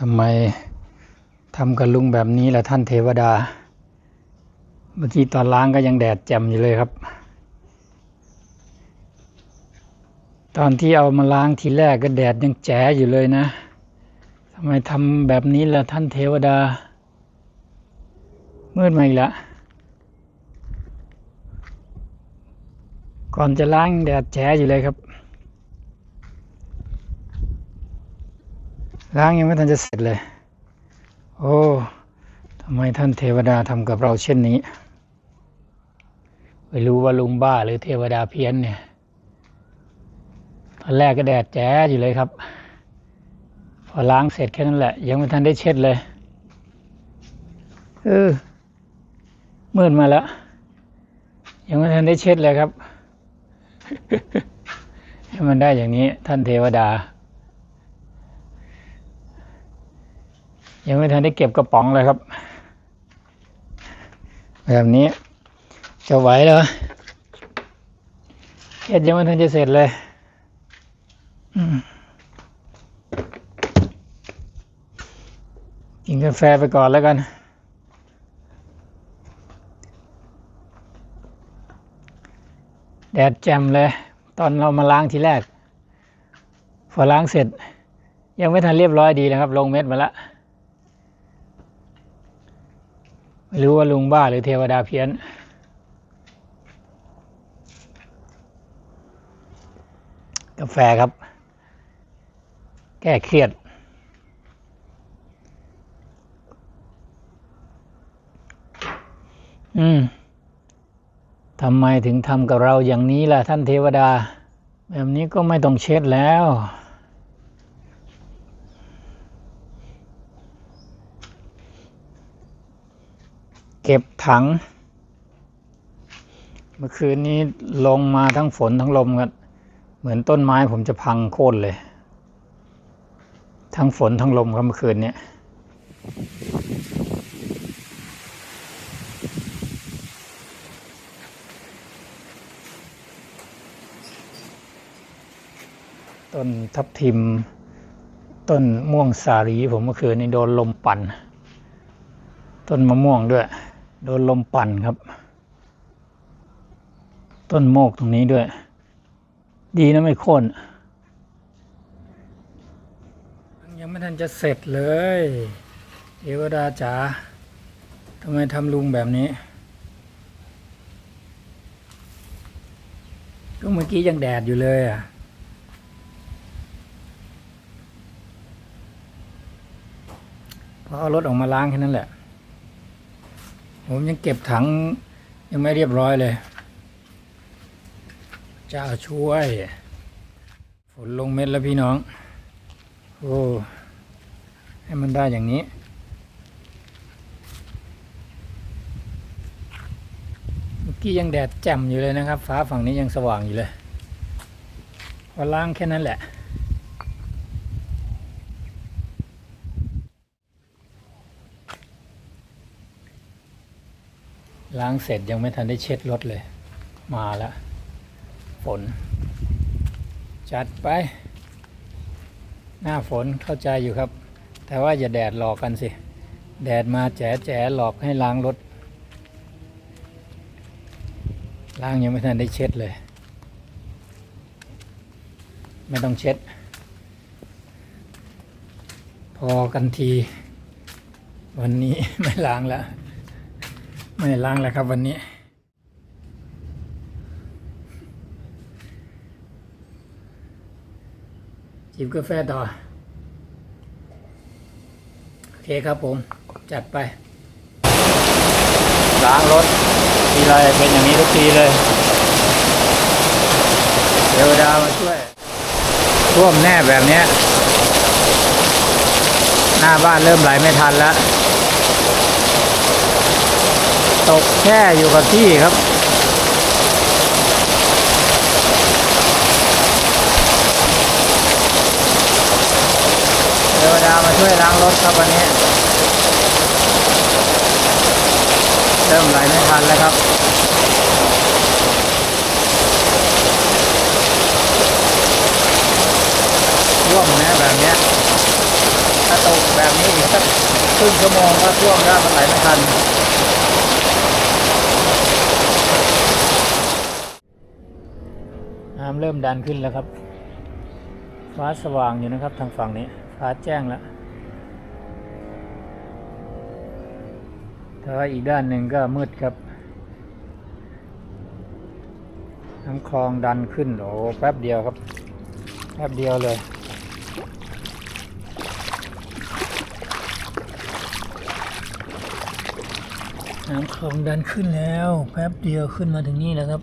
ทำไมทำกับลุงแบบนี้ล่ะท่านเทวดา เมื่อกี้ตอนล้างก็ยังแดดแจ่มอยู่เลยครับ ตอนที่เอามาล้างทีแรกก็แดดยังแจ๋อยู่เลยนะทำไมทำแบบนี้ล่ะท่านเทวดา มืดมาอีกแล้วก่อนจะล้างแดดแฉอยู่เลยครับ ล้างยังไม่ทันจะเสร็จเลย โอ้ทำไมท่านเทวดาทำกับเราเช่นนี้ไม่รู้ว่าลุงบ้าหรือเทวดาเพี้ยนเนี่ยตอนแรกก็แดดแจ๋อยู่เลยครับ พอล้างเสร็จแค่นั้นแหละ ยังไม่ทันได้เช็ดเลยเออมืดมาแล้ว ยังไม่ทันได้เช็ดเลยครับ ให้มันได้อย่างนี้ท่านเทวดา ยังไม่ทันได้เก็บกระป๋องเลยครับ แบบนี้ จะไหวเหรอเช็ดยังไม่ทันจะเสร็จเลยกินกาแฟไปก่อนแล้วกันแดดแจ่มเลย ตอนเรามาล้างทีแรก พอล้างเสร็จ ยังไม่ทันเรียบร้อยดีนะครับ ลงเม็ดมาแล้ว ไม่รู้ว่าลุงบ้าหรือเทวดาเพี้ยน กาแฟครับ แก้เครียด อืมทำไมถึงทำกับเราอย่างนี้ล่ะท่านเทวดา แบบนี้ก็ไม่ต้องเช็ดแล้ว เก็บถัง เมื่อคืนนี้ลงมาทั้งฝนทั้งลมกันเหมือนต้นไม้ผมจะพังโค่นเลย ทั้งฝนทั้งลมครับเมื่อคืนนี้ต้นทับทิม ต้นม่วงสาลีผมเมื่อคืนนี้โดนลมปั่น ต้นมะม่วงด้วย โดนลมปั่นครับ ต้นโมกตรงนี้ด้วย ดีนะไม่โค่นยังไม่ทันจะเสร็จเลยเทวดาจ๋าทำไมทำลุงแบบนี้ ก็เมื่อกี้ยังแดดอยู่เลยอะพอเอารถออกมาล้างแค่นั้นแหละ ผมยังเก็บถังยังไม่เรียบร้อยเลย เจ้าช่วย ฝนลงเม็ดแล้วพี่น้อง โอ้ ให้มันได้อย่างนี้ เมื่อกี้ยังแดดแจ่มอยู่เลยนะครับ ฟ้าฝั่งนี้ยังสว่างอยู่เลย พอล้างแค่นั้นแหละ ล้างเสร็จยังไม่ทันได้เช็ดรถเลย มาแล้วฝน จัดไป หน้าฝนเข้าใจอยู่ครับ แต่ว่าอย่าแดดหลอกกันสิ แดดมาแจ๋แจ๋หลอกให้ล้างรถ ล้างยังไม่ทันได้เช็ดเลย ไม่ต้องเช็ด พอกันที วันนี้ไม่ล้างแล้ว ไม่ล้างแล้วครับวันนี้ จิบกาแฟต่อ โอเคครับผม จัดไป ล้างรถทีไรเป็นอย่างนี้ทุกทีเลยเทวดามาช่วยท่วมแน่แบบนี้ หน้าบ้านเริ่มไหลไม่ทันแล้ว ตกแช่อยู่กับที่ครับ เทวดามาช่วยล้างรถครับวันนี้ เริ่มไหลไม่ทันแล้วครับร่วมนะแบบนี้ถ้าตกแบบนี้อีกสักครึ่งชั่วโมงก็ท่วมแล้วมันไหลไม่ทัน น้ำ เริ่มดันขึ้นแล้วครับฟ้าสว่างอยู่นะครับทางฝั่งนี้ฟ้าแจ้งแล้วแต่ว่าอีกด้านหนึ่งก็มืดครับน้ำคลองดันขึ้นโอ้แป๊บเดียวครับ แป๊บเดียวเลยน้ำคลองดันขึ้นแล้ว แป๊บเดียวขึ้นมาถึงนี่แล้วครับ